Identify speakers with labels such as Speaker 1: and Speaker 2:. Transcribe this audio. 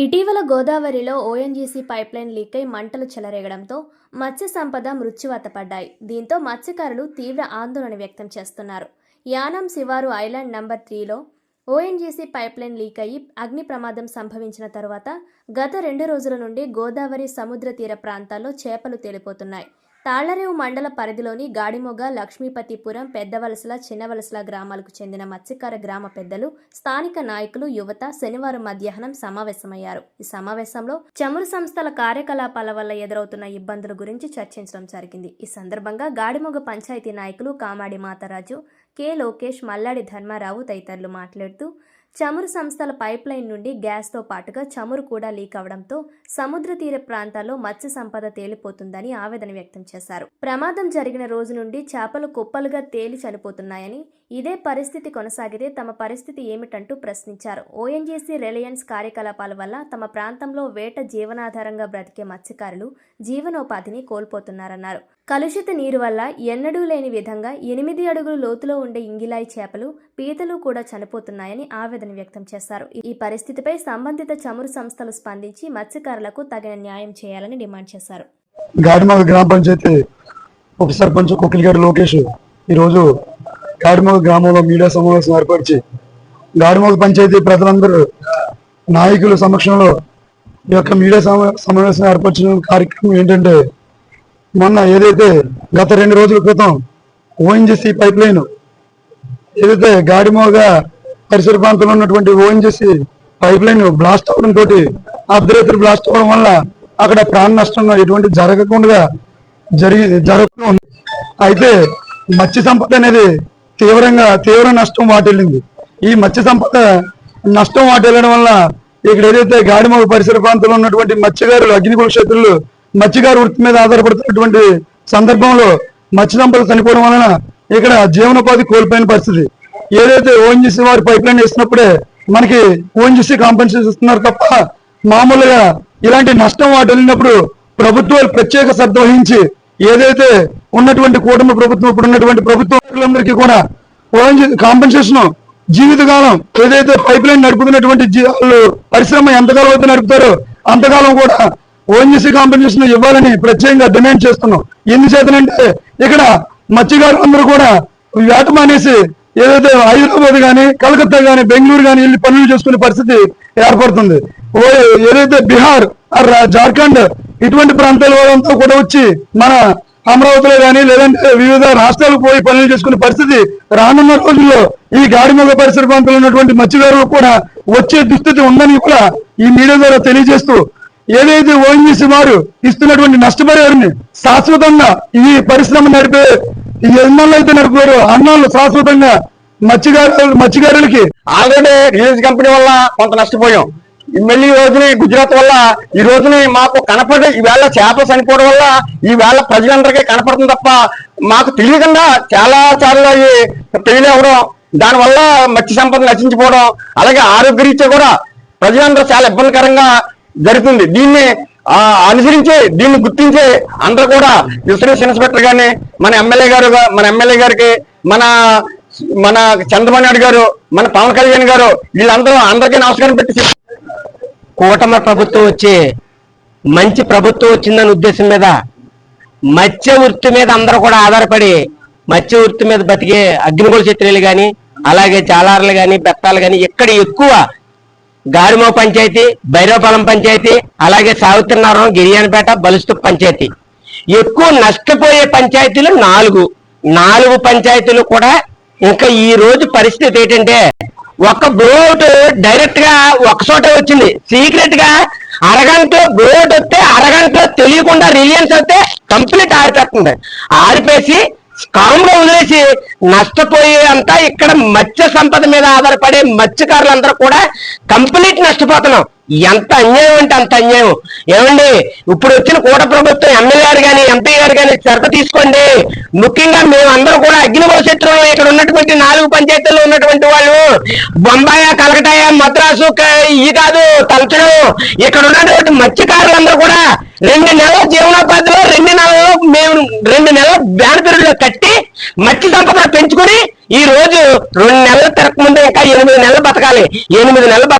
Speaker 1: ఇటీవల గోదావరిలో ONGC pipeline leak అయి మంటలు చెలరేగడంతో మత్స్య సంపద మృత్యువాత పడ్డాయి. దీంతో మత్స్యకారులు తీవ్ర ఆందోళన వ్యక్తం చేస్తున్నారు. యానం శివారు ఐలాండ్ నంబర్ త్రీలో ఓఎన్జీసీ పైప్లైన్ లీక్ అయ్యి అగ్ని ప్రమాదం సంభవించిన తరువాత గత రెండు రోజుల నుండి గోదావరి సముద్ర తీర ప్రాంతాల్లో చేపలు తేలిపోతున్నాయి. తాళ్ళరేవు మండల పరిధిలోని గాడిమొగ లక్ష్మీపతిపురం పెద్దవలసల చిన్నవలసల గ్రామాలకు చెందిన మత్స్యకార గ్రామ పెద్దలు స్థానిక నాయకులు యువత శనివారం మధ్యాహ్నం సమావేశమయ్యారు. ఈ సమావేశంలో చమురు సంస్థల కార్యకలాపాల వల్ల ఎదురవుతున్న ఇబ్బందుల గురించి చర్చించడం జరిగింది. ఈ సందర్భంగా గాడిమొగ పంచాయతీ నాయకులు కామాడి మాతరాజు కె లోకేష్ మల్లాడి ధర్మారావు తదితరులు మాట్లాడుతూ చమురు సంస్థల పైప్లైన్ నుండి గ్యాస్తో పాటుగా చమురు కూడా లీక్ అవడంతో సముద్ర తీర ప్రాంతాల్లో మత్స్య సంపద తేలిపోతుందని ఆవేదన వ్యక్తం చేశారు. ప్రమాదం జరిగిన రోజు నుండి చేపలు కుప్పలుగా తేలి చనిపోతున్నాయని ఇదే పరిస్థితి కొనసాగితే తమ పరిస్థితి ఏమిటంటూ ప్రశ్నించారు. ఓఎన్జీసీ రిలయన్స్ కార్యకలాపాల వల్ల తమ ప్రాంతంలో వేట జీవనాధారంగా బ్రతికే మత్స్యకారులు జీవనోపాధిని కోల్పోతున్నారన్నారు. కలుషిత నీరు వల్ల ఎన్నడూ లేని విధంగా ఎనిమిది అడుగుల లోతులో ఉండే ఇంగిలాయి చేపలు పీతలు కూడా చనిపోతున్నాయని ఆవేదన వ్యక్తం చేశారు. ఈ పరిస్థితిపై సంబంధిత చమురు సంస్థలు స్పందించి మత్స్యకారులకు తగిన న్యాయం చేయాలని డిమాండ్ చేశారు.
Speaker 2: గాడిమగ గ్రామ పంచాయతీ ఉప సర్పంచ్ కుకిలిగారి లోకేష్ ఈరోజు గాడిమగ గ్రామంలో మీడియా సమావేశం ఏర్పరిచి గాడిమగ పంచాయతీ ప్రజలందరూ నాయకుల సమక్షంలో ఈ యొక్క మీడియా సమావేశం ఏర్పరిచిన కార్యక్రమం ఏంటంటే మొన్న ఏదైతే గత రెండు రోజుల క్రితం ఓఎన్జిసి పైప్ లైన్ ఏదైతే గాడిమోగా పరిసర ప్రాంతంలో ఉన్నటువంటి ఓఎన్జిసి పైప్ లైన్ బ్లాస్ట్ అవడం తోటి అర్ధరాత్రి బ్లాస్ట్ అవడం వల్ల అక్కడ ప్రాణ నష్టం ఎటువంటి జరగకుండా జరిగి జరగకుండా ఉంది. అయితే మత్స్య సంపద అనేది తీవ్రంగా తీవ్ర నష్టం వాటిల్లింది. ఈ మత్స్య సంపద నష్టం వాటిల్లడం వల్ల ఇక్కడ ఏదైతే గాడిమోగ పరిసర ప్రాంతంలో ఉన్నటువంటి మత్స్యకారులు అగ్నికుల క్షేత్రులు మత్స్యకారు వృత్తి మీద ఆధారపడుతున్నటువంటి సందర్భంలో మత్స్య సంపద చనిపోవడం వలన ఇక్కడ జీవనోపాధి కోల్పోయిన పరిస్థితి. ఏదైతే ఓఎన్జీసీ వారి పైప్ లైన్ వేసినప్పుడే మనకి ఓఎన్జీసీ కాంపెన్సేషన్ ఇస్తున్నారు తప్ప మామూలుగా ఇలాంటి నష్టం వాటి వెళ్ళినప్పుడు ప్రభుత్వాలు ప్రత్యేక శ్రద్ధ వహించి ఏదైతే ఉన్నటువంటి కూటమి ప్రభుత్వం ఇప్పుడు ఉన్నటువంటి ప్రభుత్వాలందరికీ కూడా ఓఎన్జీ కాంపెన్సేషన్ జీవితకాలం ఏదైతే పైప్ లైన్ నడుపుతున్నటువంటి పరిశ్రమ ఎంతకాలం అయితే నడుపుతారో అంతకాలం కూడా ఓఎన్జీసీ కాంపెన్సేషన్ ఇవ్వాలని ప్రత్యేకంగా డిమాండ్ చేస్తున్నాం. ఎందుచేతనంటే ఇక్కడ మత్స్యకారులు అందరూ కూడా వేట మానేసి ఏదైతే హైదరాబాద్ కానీ కలకత్తా గాని బెంగళూరు కానీ వెళ్ళి పనులు చేసుకునే పరిస్థితి ఏర్పడుతుంది. ఓ ఏదైతే బీహార్ జార్ఖండ్ ఇటువంటి ప్రాంతాల వాళ్ళంతా కూడా వచ్చి మన అమరావతిలో కానీ లేదంటే వివిధ రాష్ట్రాలకు పోయి పనులు చేసుకునే పరిస్థితి రానున్న రోజుల్లో ఈ గాడిమొగ పరిసర ప్రాంతంలో ఉన్నటువంటి మత్స్యకారులు కూడా వచ్చే దుస్థితి ఉందని కూడా ఈ మీడియా ద్వారా తెలియజేస్తూ ఏదైతే ఓఎన్జీసీ వారు ఇస్తున్నటువంటి నష్టపరిహారాన్ని శాశ్వతంగా ఈ పరిశ్రమ నడిపే ఈ ఎన్నాళ్ళు అయితే నడిపారు అన్నాళ్ళు శాశ్వతంగా మత్స్యకారు మత్స్యకారులకి
Speaker 3: ఆల్రెడీ రిలీజ్ కంపెనీ వల్ల కొంత నష్టపోయాం. మళ్ళీ ఈ రోజుని గుజరాత్ వల్ల ఈ రోజుని మాకు కనపడే ఈవేళ చేపలు చనిపోవడం వల్ల ఈవేళ ప్రజలందరికీ కనపడుతుంది తప్ప మాకు తెలియకుండా చాలా సార్లు అవి అవ్వడం దానివల్ల మత్స్య సంపద నశించిపోవడం అలాగే ఆరోగ్యరీత్యా కూడా ప్రజలందరూ చాలా ఇబ్బందికరంగా జరుగుతుంది. దీన్ని అనుసరించే అనుసరించి దీన్ని గుర్తించే అందరూ కూడా విశ్రేష్ ఇన్స్పెక్టర్ గారిని మన ఎమ్మెల్యే గారు మన ఎమ్మెల్యే గారికి మన మన చంద్రబాబు నాయుడు గారు మన పవన్ కళ్యాణ్ గారు వీళ్ళందరూ అందరికీ నమస్కారం పెట్టి
Speaker 4: కూటమి ప్రభుత్వం వచ్చి మంచి ప్రభుత్వం వచ్చిందనే ఉద్దేశం మీద మత్స్య వృత్తి మీద అందరూ కూడా ఆధారపడి మత్స్య వృత్తి మీద బతికే అగ్నిగోళ చిత్రలు కానీ అలాగే చాలార్లు కానీ బెత్తాలు కానీ ఇక్కడ ఎక్కువ గాడిమో పంచాయతీ భైరవపాలెం పంచాయతీ అలాగే సావిత్రినారాయణ గిరియానపేట బలుస్తు పంచాయతీ. ఎక్కువ నష్టపోయే పంచాయతీలు నాలుగు. నాలుగు పంచాయతీలు కూడా ఇంకా ఈ రోజు పరిస్థితి ఏంటంటే ఒక బ్లోట్ డైరెక్ట్గా ఒక చోట వచ్చింది. సీక్రెట్గా అరగంట బ్లోట్ వస్తే అరగంట తెలియకుండా రిలియన్స్ వస్తే కంప్లీట్ ఆరిపేస్తుంది ఆరిపేసి కామ్గా వదిలేసి నష్టపోయే అంతా ఇక్కడ మత్స్య సంపద మీద ఆధారపడే మత్స్యకారులందరూ కూడా కంప్లీట్ నష్టపోతున్నాం. ఎంత అన్యాయం అంటే అంత అన్యాయం. ఏమండి? ఇప్పుడు వచ్చిన కూట ప్రభుత్వం ఎమ్మెల్యే గారు కానీ ఎంపీ గారు కానీ శ్రద్ధ తీసుకోండి. ముఖ్యంగా మేమందరూ కూడా అగ్ని భవిష్యత్తులో ఇక్కడ ఉన్నటువంటి నాలుగు పంచాయతీల్లో ఉన్నటువంటి వాళ్ళు. బొంబాయ కలకటాయ మద్రాసు క- ఇవి కాదు తలచడం. ఇక్కడ ఉన్నటువంటి మత్స్యకారులందరూ కూడా రెండు నెలల జీవనోపాధిలో రెండు నెలలు మేము రెండు నెలల బ్యాన్ పీరియడ్లో మట్టి మత్స్య సంపద పెంచుకొని ఈ రోజు రెండు నెలల తిరగక ముందు ఇంకా ఎనిమిది నెలలు బతకాలి. ఎనిమిది నెలలు